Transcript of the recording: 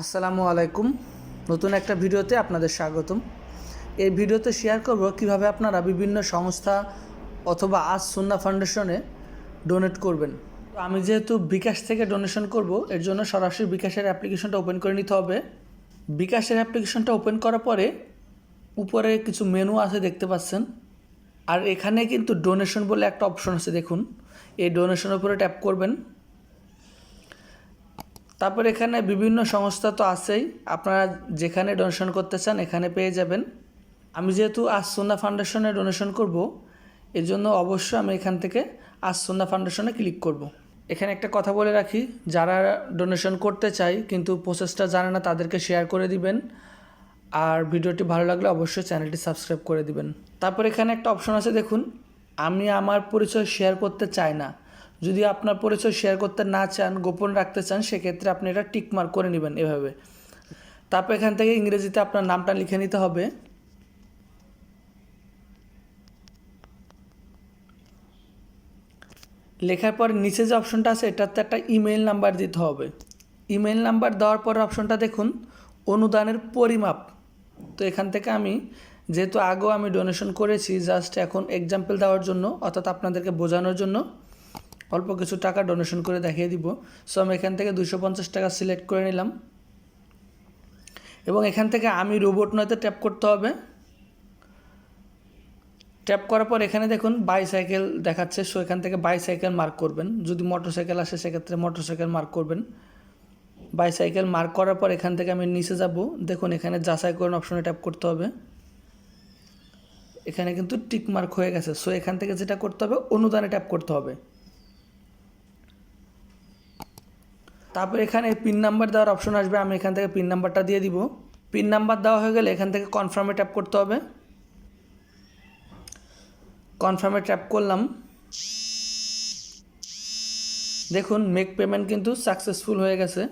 আসসালামু আলাইকুম। নতুন একটা ভিডিওতে আপনাদের স্বাগতম। এই ভিডিওতে শেয়ার করব কীভাবে আপনারা বিভিন্ন সংস্থা অথবা আজ সুন্না ফাউন্ডেশনে ডোনেট করবেন। আমি যেহেতু বিকাশ থেকে ডোনেশন করব, এর জন্য সরাসরি বিকাশের অ্যাপ্লিকেশনটা ওপেন করে নিতে হবে। বিকাশের অ্যাপ্লিকেশনটা ওপেন করার পরে উপরে কিছু মেনু আছে দেখতে পাচ্ছেন। আর এখানে কিন্তু ডোনেশন বলে একটা অপশন আছে দেখুন। এই ডোনেশনের উপরে ট্যাপ করবেন। তারপর এখানে বিভিন্ন সংস্থা তো আছেই। আপনারা যেখানে ডোনেশন করতে চান, এখানে পেয়ে যাবেন। আমি যেহেতু আজ ফাউন্ডেশনে ডোনেশন করব, এর জন্য অবশ্যই আমি এখান থেকে আজ ফাউন্ডেশনে ক্লিক করব। এখানে একটা কথা বলে রাখি, যারা ডোনেশন করতে চাই কিন্তু প্রসেসটা জানে না, তাদেরকে শেয়ার করে দিবেন। আর ভিডিওটি ভালো লাগলে অবশ্যই চ্যানেলটি সাবস্ক্রাইব করে দিবেন। তারপর এখানে একটা অপশন আছে, দেখুন, আমি আমার পরিচয় শেয়ার করতে চাই না। যদি আপনার পরিচয় শেয়ার করতে না চান, গোপন রাখতে চান, সেক্ষেত্রে আপনি এটা টিক মার্ক করে নেবেন এভাবে। তারপর এখান থেকে ইংরেজিতে আপনার নামটা লিখে নিতে হবে। লেখার পর নিচে যে অপশনটা আছে, এটাতে একটা ইমেল নাম্বার দিতে হবে। ইমেল নাম্বার দেওয়ার পর অপশনটা দেখুন, অনুদানের পরিমাপ। তো এখান থেকে আমি, যেহেতু আগেও আমি ডোনেশন করেছি জাস্ট এখন এক্সাম্পল দেওয়ার জন্য, অর্থাৎ আপনাদেরকে বোঝানোর জন্য অল্প কিছু টাকা ডোনেশন করে দেখিয়ে দিব। সো আমি এখান থেকে দুশো পঞ্চাশ টাকা সিলেক্ট করে নিলাম। এবং এখান থেকে আমি রোবট নয়তে ট্যাপ করতে হবে। ট্যাপ করার পর এখানে দেখুন বাইসাইকেল দেখাচ্ছে। সো এখান থেকে বাইসাইকেল মার্ক করবেন। যদি মোটরসাইকেল আসে, সেক্ষেত্রে মোটরসাইকেল মার্ক করবেন। বাইসাইকেল মার্ক করার পর এখান থেকে আমি নিচে যাব। দেখুন, এখানে যাচাই করুন অপশনে ট্যাপ করতে হবে। এখানে কিন্তু টিক মার্ক হয়ে গেছে। সো এখান থেকে যেটা করতে হবে, অনুদানে ট্যাপ করতে হবে। তারপর এখানে পিন নাম্বার দেওয়ার অপশন আসবে, আমি এখান থেকে পিন নাম্বারটা দিয়ে দিব। পিন নাম্বার দেওয়া হয়ে গেলে এখান থেকে কনফার্মে ট্যাপ করতে হবে। কনফার্মে ট্যাপ করলাম। দেখুন মেক পেমেন্ট কিন্তু সাকসেসফুল হয়ে গেছে।